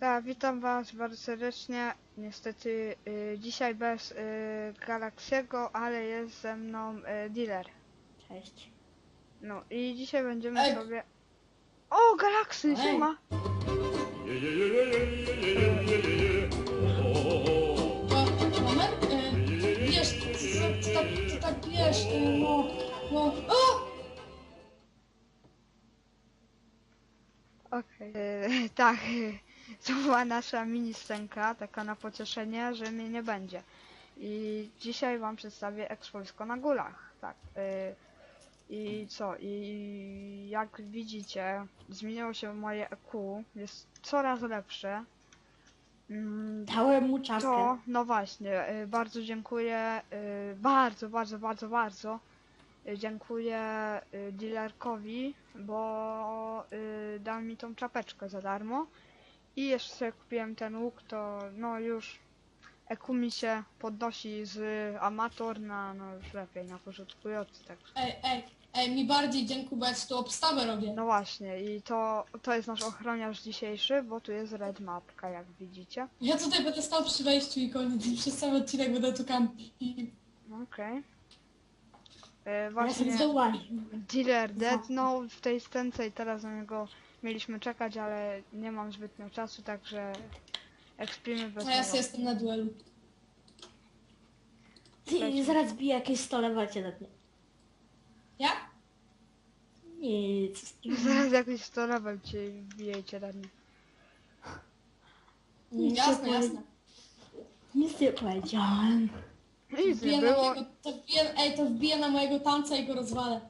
Tak, witam was bardzo serdecznie. Niestety y, dzisiaj bez y, Galaxiego, ale jest ze mną y, dealer. Cześć. No i dzisiaj będziemy Ej. sobie... O, Galaxy, Ej. siema! O, moment, e, wiesz, ty, ty, ty, tak, tak wiesz, e, no, no, o! Okej. Y, tak, y, to była nasza mini scenka, taka na pocieszenie, że mnie nie będzie. I dzisiaj wam przedstawię Expolsko na górach. Tak. y, I co? I jak widzicie, zmieniło się moje EQ, jest coraz lepsze. Mm, Dałem mu czaskę. To, no właśnie, y, bardzo dziękuję, y, bardzo, bardzo, bardzo, bardzo y, dziękuję y, dealerkowi, bo y, dał mi tą czapeczkę za darmo i jeszcze sobie kupiłem ten łuk, to no już EQ mi się podnosi z amator na no już lepiej, na początkujący, tak. Ej, ej, ej, mi bardziej dziękuję, bo ja tu obstawę robię. No właśnie i to, to jest nasz ochroniarz dzisiejszy, bo tu jest red mapka, jak widzicie. Ja tutaj będę stał przy wejściu i koniec, i przez cały odcinek będę tu kampił. Okej. Y, Ja Właśnie... Dealer deadnął w tej scence i teraz na niego mieliśmy czekać, ale nie mam zbytnio czasu, także ekspimy bez ja niego. jestem na duelu. Ty, zaraz bije jakieś stole walcie na mnie. Jak? Nic. Zaraz jakiś 100 level cię wbijecie na mnie. Nic Jasne, nie jasne. Nic nie powiedziałem. Wbiję na było. mojego, to wbiję, ej, to wbiję na mojego tanca i go rozwalę.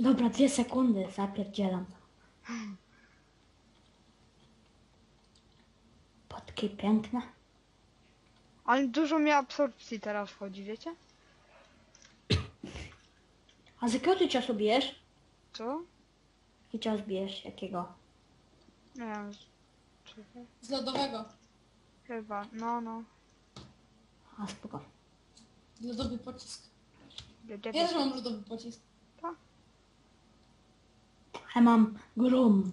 Dobra, dwie sekundy, zapierdzielam. Potki piękne. Ale dużo mi absorpcji teraz wchodzi, wiecie? A z jakiego ty czasu bijesz? Co? Jaki czas bijesz? Jakiego? Nie wiem. Czekaj. Z lodowego. Chyba, no, no. A spoko. Lodowy pocisk. Ja też mam lodowy pocisk. Ja mam grum.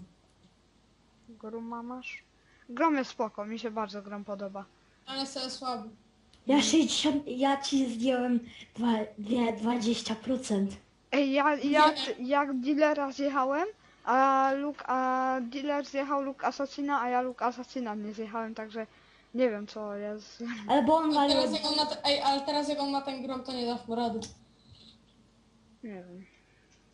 Gruma masz? Grom jest spoko, mi się bardzo grom podoba. Ale sobie słaby. Ja 60, ja ci zdjąłem dwa, dwie, 20%. Ej, ja, ja jak dealera zjechałem, a Luke, a dealer zjechał Luke Assassina, a ja Luke Assassina nie zjechałem, także nie wiem co jest. Ale bo on walił... teraz jak on ma, te, ej, ale teraz jak on ma ten grom, to nie dasz mu rady. Nie wiem.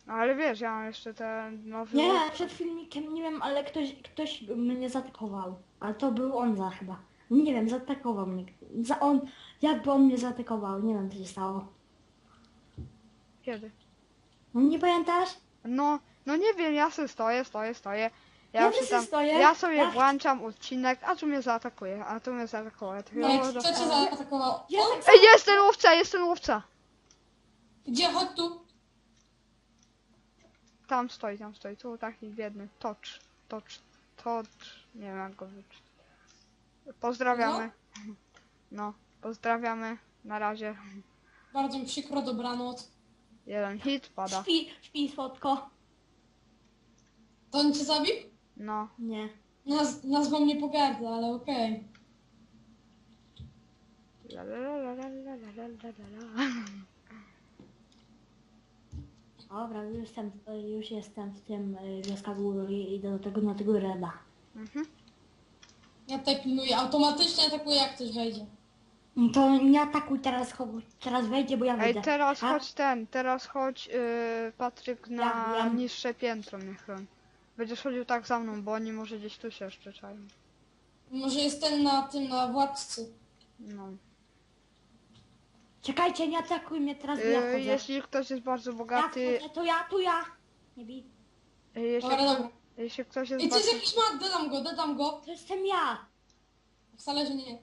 Ale wiesz, ja mam jeszcze ten nowy. Nie, przed filmikiem nie wiem, ale ktoś, ktoś mnie zaatakował. Ale to był on za chyba. Nie wiem, zaatakował mnie. Za on, jakby on mnie zaatakował, nie wiem co się stało. Kiedy? No nie pamiętasz? No, no nie wiem, ja sobie stoję, stoję, stoję. Ja, Ja tam, stoję. ja sobie Ja- włączam odcinek, a tu mnie zaatakuje, a tu mnie zaatakuje. To Ej, ja kto cię zaatakował? Ja tak samo. Ej, jest ten łowca, jest ten łowca! Gdzie? Chodź tu. Tam stoi, tam stoi, tu taki biedny. Tocz, tocz, tocz, nie wiem jak go wyczuć. Pozdrawiamy. No, pozdrawiamy. Na razie. Bardzo mi przykro, dobranoc. Jeden hit pada. Śpi, śpi słodko. To on cię zabił? No. Nie. Naz nazwą mnie pogardza, ale okej. La, la, la, la, la, la, la, la, la, la. Dobra, już jestem, już jestem w tym y, wioska góry i idę do tego na tego reda. Mhm. Ja tutaj pilnuję. Automatycznie atakuję jak ktoś wejdzie. No to nie atakuj teraz, cho- teraz wejdzie, bo ja Ej, wyjdę. teraz A? chodź ten, teraz chodź yy, Patryk na Ja wiem. niższe piętro mnie chroń. Będziesz chodził tak za mną, bo oni może gdzieś tu się jeszcze czają. Może jest ten na tym, na władcy. No. Czekajcie, nie atakuj mnie teraz, bo ja Yy, wchodzę. jeśli ktoś jest bardzo Ja bogaty, wchodzę, to ja, tu ja. Nie bij. yy, jeśli, Dobra, dobra. jeśli ktoś jest I coś bardzo... jakiś ma, dodam go, dodam go. To jestem ja. Wcale, że nie.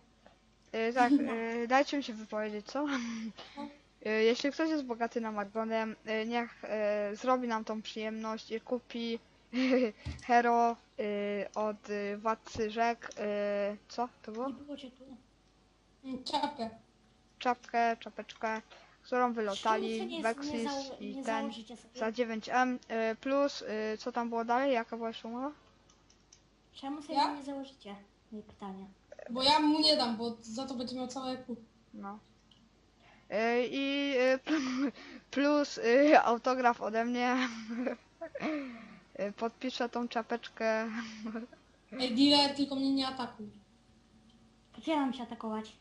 Yy, tak, yy, dajcie mi się wypowiedzieć, co? Yy, jeśli ktoś jest bogaty na Magdonem, yy, niech yy, zrobi nam tą przyjemność i kupi hero yy, od yy, Władcy Rzek. Yy, co to było? Nie było cię tu. Czapkę. Czapkę, czapeczkę, którą Czemu wylotali sobie nie, nie, Vexis zało- i nie ten założycie sobie? za 9M y, plus y, co tam było dalej? Jaka była jeszcze umowa? Czemu sobie Ja? nie założycie? Moje pytanie. Bo ja mu nie dam, bo za to będzie miał całe pół. No. Y, I y, plus y, autograf ode mnie. Y, Podpiszę tą czapeczkę. Ej, dealer, tylko mnie nie atakuj. Ja mam się atakować?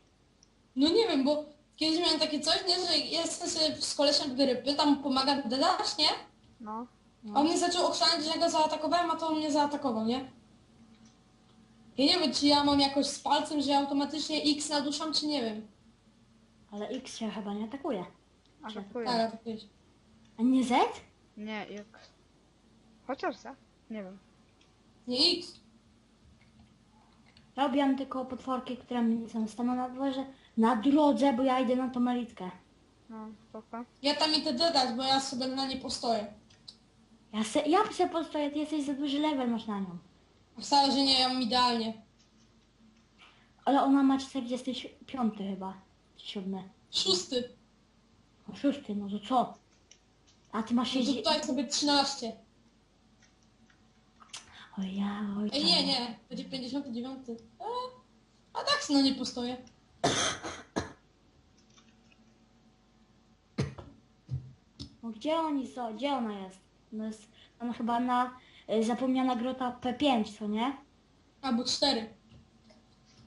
No nie wiem, bo kiedyś miałem takie coś, nie, że jestem sobie z kolesiem w grypy, tam pomaga dedać, nie? No. A on mnie zaczął okrzaniać, że ja go zaatakowałem, a to on mnie zaatakował, nie? Ja nie wiem, czy ja mam jakoś z palcem, że ja automatycznie X naduszam, czy nie wiem. Ale X się chyba nie atakuje. Tak, Atakuję. atakujesz. A nie Z? Nie, X. Chociaż za? Nie wiem. Nie X. Robiłam tylko potworki, które mi są staną na dworze, na drodze, bo ja idę na tą elitkę. No, spoko. Ja tam idę dedać, bo ja sobie na nie postoję. Ja se, ja se postoję, ty jesteś za duży level masz na nią. A Wcale, że nie, ja mam idealnie. Ale ona ma 45 chyba. 7. Szósty. O 6, no to co? A ty masz No to 60. tutaj sobie 13. O ja, oj Ej, nie, nie, będzie 59. Eee, a tak na nie postoję. No gdzie oni są? Gdzie ona jest? No jest ona chyba na y, zapomniana grota P5, co nie? Albo 4.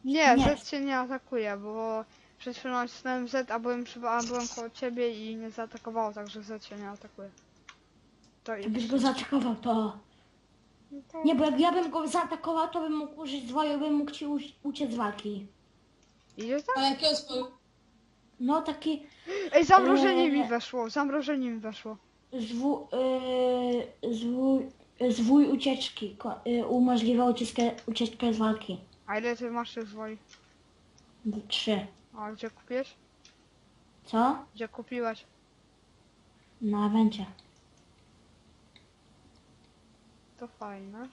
Nie, Nie. Z cię nie atakuje, bo przed chwilą nacisnąłem Z, a byłem, przy, a byłem koło ciebie i nie zaatakowało, także Z cię nie atakuje. To To i... byś go zaatakował, to... No to- Nie, bo jak ja bym go zaatakował, to bym mógł użyć zwoju, bym mógł ci uciec z walki. Idzie tak? Ale jakiego swoju? No taki Ej, zamrożenie Eee. mi weszło, zamrożenie mi weszło. zwój, yy, zwój, zwój ucieczki ko- y, umożliwia ucieczkę, ucieczkę z walki. A ile ty masz tych zwoi? Trzy. A gdzie kupiłeś? Co? Gdzie kupiłaś? Na evencie. To fajne.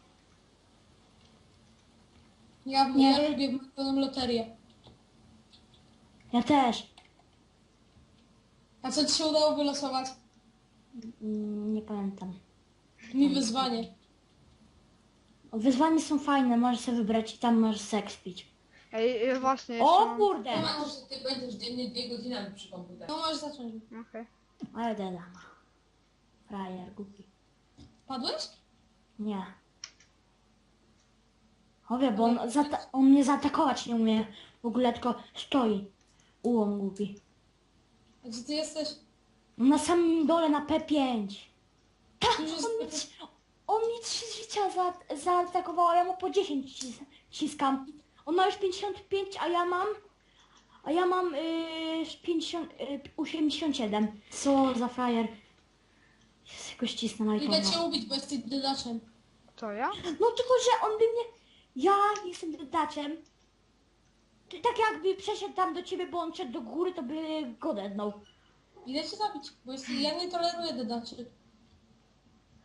Ja, Nie. ja lubię wygraną loterię. Ja też. A co ci się udało wylosować? Mm, Nie pamiętam. Mi wyzwanie. Wyzwania są fajne, możesz sobie wybrać i tam możesz seks pić. Ej, ej, właśnie jeszcze O mam... kurde! Mam, że ty będziesz dziennie dwie godziny przy komputerze. No możesz zacząć. Okej. Ale deda. Frajer, głupi. Padłeś? Nie. Wie, bo on, zata- on mnie zaatakować nie umie. W ogóle tylko stoi. Ułom głupi. A gdzie ty jesteś? Na samym dole na P5. Tak, Już jest- on mi, trzy- on mi trzy życia za, zaatakował, a ja mu po 10 cis, ciskam. On ma już 55, a ja mam... A ja mam yy, 50, yy, 87. Co za frajer. Jest go ścisnę na Idę cię ubić, bo jesteś dedaczem. To ja? No tylko, że on by mnie... Ja jestem dodaczem. Ty- Tak jakby przeszedł tam do ciebie, bo on szedł do góry, to by go dednął. Idę cię zabić, bo jest, ja nie toleruję dedaczy.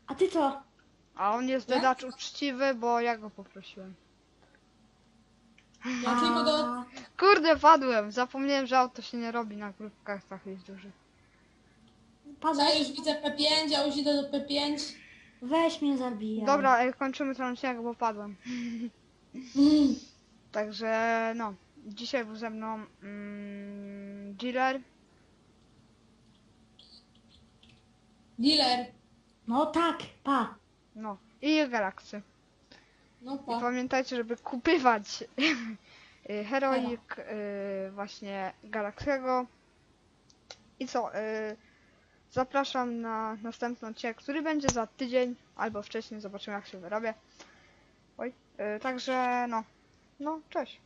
A ty co? A on jest Ja? dodacz uczciwy, bo ja go poprosiłem. Ja tylko do... A, Kurde, padłem! Zapomniałem, że auto się nie robi na grupkach takich dużych. Ja Padłeś? już widzę P5, ja już idę do P5. Weź mnie zabijaj. Dobra, kończymy ten odcinek, bo padłem. Także no, dzisiaj był ze mną mm, dealer. Dealer. No tak, pa. No i Galaxy. No I pa. pamiętajcie, żeby kupywać y, Heroic, y, właśnie Galaxiego. I co? y, Zapraszam na następny odcinek, który będzie za tydzień albo wcześniej. Zobaczymy jak się wyrobię. Oj, y, także no. No, cześć.